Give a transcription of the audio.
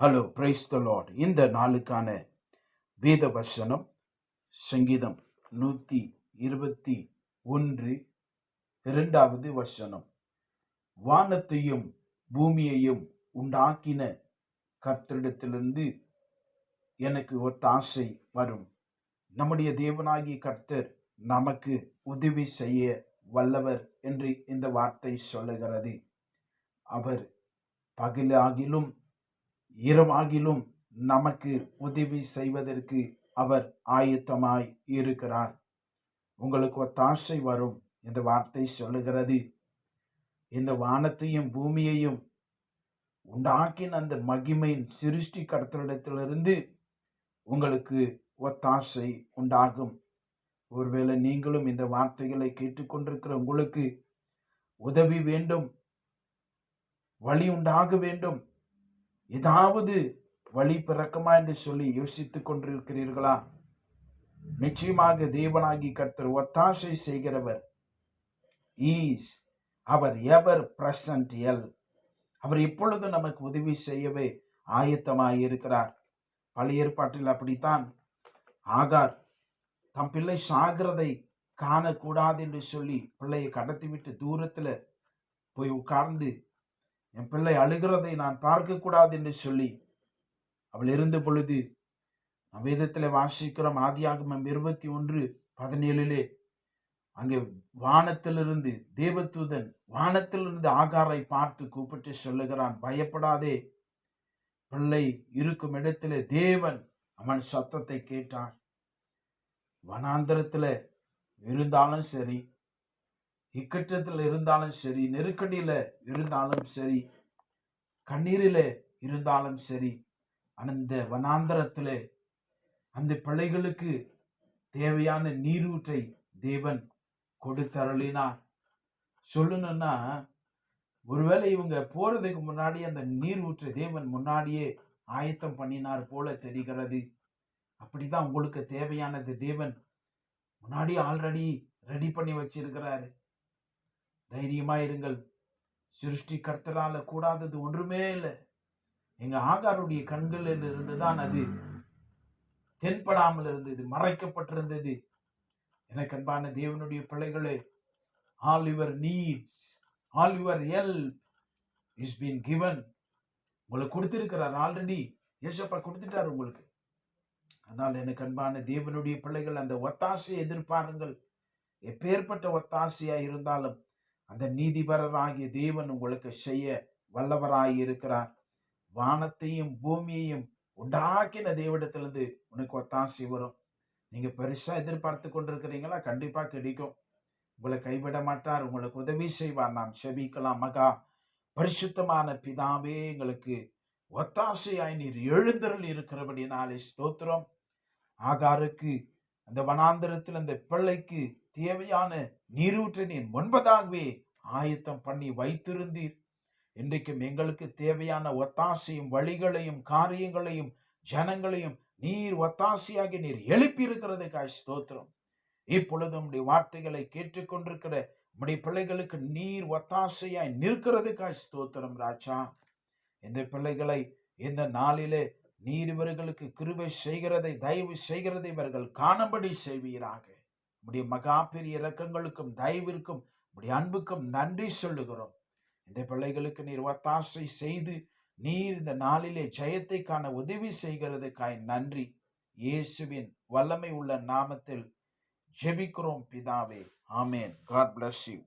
Hello praise the Lord இந்த நாளுக்கான வேத வசனம் சங்கீதம் நூற்றி இருபத்தி ஒன்று இரண்டாவது வசனம். வானத்தையும் பூமியையும் உண்டாக்கின கர்த்தரிடத்திலிருந்து எனக்கு ஒத்தாசை வரும். நம்முடைய தேவனாகிய கர்த்தர் நமக்கு உதவி செய்ய வல்லவர் என்று இந்த வார்த்தை சொல்லுகிறது. அவர் பகலாகிலும் இரவாகிலும் நமக்கு உதவி செய்வதற்கு அவர் ஆயத்தமாய் இருக்கிறார். உங்களுக்கு ஒத்தாசை வரும் இந்த வார்த்தை சொல்லுகிறது. இந்த வானத்தையும் பூமியையும் உண்டாக்கின அந்த மகிமையின் சிருஷ்டி கடத்தலிடத்திலிருந்து உங்களுக்கு ஒத்தாசை உண்டாகும். ஒருவேளை நீங்களும் இந்த வார்த்தைகளை கேட்டுக்கொண்டிருக்கிற உங்களுக்கு உதவி வேண்டும் வழி உண்டாக வேண்டும் ஏதாவது வழி பிறக்குமா என்று சொல்லி யோசித்துக் கொண்டிருக்கிறீர்களா? நிச்சயமாக தேவனாகி கர்த்தர் ஒத்தாசை செய்கிறவர். Is our ever present help அவர் எப்பொழுது நமக்கு உதவி செய்யவே ஆயத்தமாக இருக்கிறார். பழைய ஏற்பாட்டில் அப்படித்தான். ஆகார் தம் பிள்ளை சாகிறதை காணக்கூடாது என்று சொல்லி பிள்ளையை கடத்திவிட்டு தூரத்தில் போய் உட்கார்ந்து என் பிள்ளை அழுகிறதை நான் பார்க்கக்கூடாது என்று சொல்லி அவள் இருந்த பொழுது வேதத்தில் வாசிக்கிறோம் ஆதியாகமம் இருபத்தி ஒன்று பதினேழிலே. அங்கே வானத்திலிருந்து தேவதூதன் வானத்திலிருந்து ஆகாரை பார்த்து கூப்பிட்டு சொல்லுகிறான் பயப்படாதே பிள்ளை இருக்கும் இடத்திலே தேவன் அவன் சத்தத்தை கேட்டான் வனாந்திரத்தில் இருந்தாலும் சரி இக்கட்டத்தில் இருந்தாலும் சரி நெருக்கடியில் இருந்தாலும் சரி கண்ணீரில் இருந்தாலும் சரி அந்த வனாந்தரத்தில் அந்த பிள்ளைகளுக்கு தேவையான நீரூற்றை தேவன் கொடுத்தருளினார். சொல்லணும்னா ஒருவேளை இவங்க போறதுக்கு முன்னாடி அந்த நீரூற்றை தேவன் முன்னாடியே ஆயத்தம் பண்ணினார் போல தெரிகிறது. அப்படிதான் உங்களுக்கு தேவையானது தேவன் முன்னாடி ஆல்ரெடி ரெடி பண்ணி வச்சிருக்கிறாரு. தைரியமா இருங்கள். சிருஷ்டி கர்த்தரால கூடாதது ஒன்றுமே இல்லை. எங்க ஆகாருடைய கண்களில் இருந்துதான் அது. தென்படாமல் இருந்தது மறைக்கப்பட்டிருந்தது. எனக்கு அன்பான தேவனுடைய பிள்ளைகளே all your needs all your help is been given. உங்களுக்கு கொடுத்திருக்கிறார் ஆல்ரெடி. யேசப்பா கொடுத்துட்டார் உங்களுக்கு. அதனால் எனக்கு அன்பான தேவனுடைய பிள்ளைகள் அந்த ஒத்தாசையை எதிர்பாருங்கள். எப்பேற்பட்ட ஒத்தாசையா இருந்தாலும் அந்த நீதிபரராகிய தேவன் உங்களுக்கு செய்ய வல்லவராயிருக்கிறார். வானத்தையும் பூமியையும் உண்டாக்கின தேவடத்திலிருந்து உனக்கு ஒத்தாசி வரும். நீங்க பெருசா எதிர்பார்த்து கொண்டிருக்கிறீங்களா? கண்டிப்பா கிடைக்கும். உங்களை கைவிட மாட்டார். உங்களுக்கு உதவி செய்வார். நாம் செபிக்கலாம் மகா. பரிசுத்தமான பிதாவே எங்களுக்கு ஒத்தாசையாய் நீர் எழுந்தருள் இருக்கிறபடினாலே ஸ்தோத்திரம். ஆகாருக்கு அந்த வனாந்திரத்தில் அந்த பிள்ளைக்கு தேவையான நீரூற்றை நீர் முன்பதாகவே ஆயத்தம் பண்ணி வைத்திருந்தீர். இன்றைக்கும் எங்களுக்கு தேவையான ஒத்தாசையும் வழிகளையும் காரியங்களையும் ஜனங்களையும் நீர் ஒத்தாசையாகி நீர் எழுப்பி இருக்கிறதுக்காய் ஸ்தோத்திரம். இப்பொழுது உம்முடைய வார்த்தைகளை கேட்டுக்கொண்டிருக்கிற உம்முடைய பிள்ளைகளுக்கு நீர் ஒத்தாசையாய் நிற்கிறதுக்காய் ஸ்தோத்திரம் ராஜா. இந்த பிள்ளைகளை இந்த நாளிலே நீர் இவர்களுக்கு கிருபை செய்கிறதை தயவு செய்கிறதை இவர்கள் காணும்படி செய்வீராக. உடைய மகா பெரிய இரக்கங்களுக்கும் தயவிற்கும் உடைய அன்புக்கும் நன்றி சொல்லுகிறோம். இந்த பிள்ளைகளுக்கு நீர் ஒத்தாசை செய்து நீர் இந்த நாளிலே ஜெயத்தை காண உதவி செய்கிறதுக்காய் நன்றி. இயேசுவின் வல்லமை உள்ள நாமத்தில் ஜெபிக்கிறோம் பிதாவே. ஆமேன். God bless you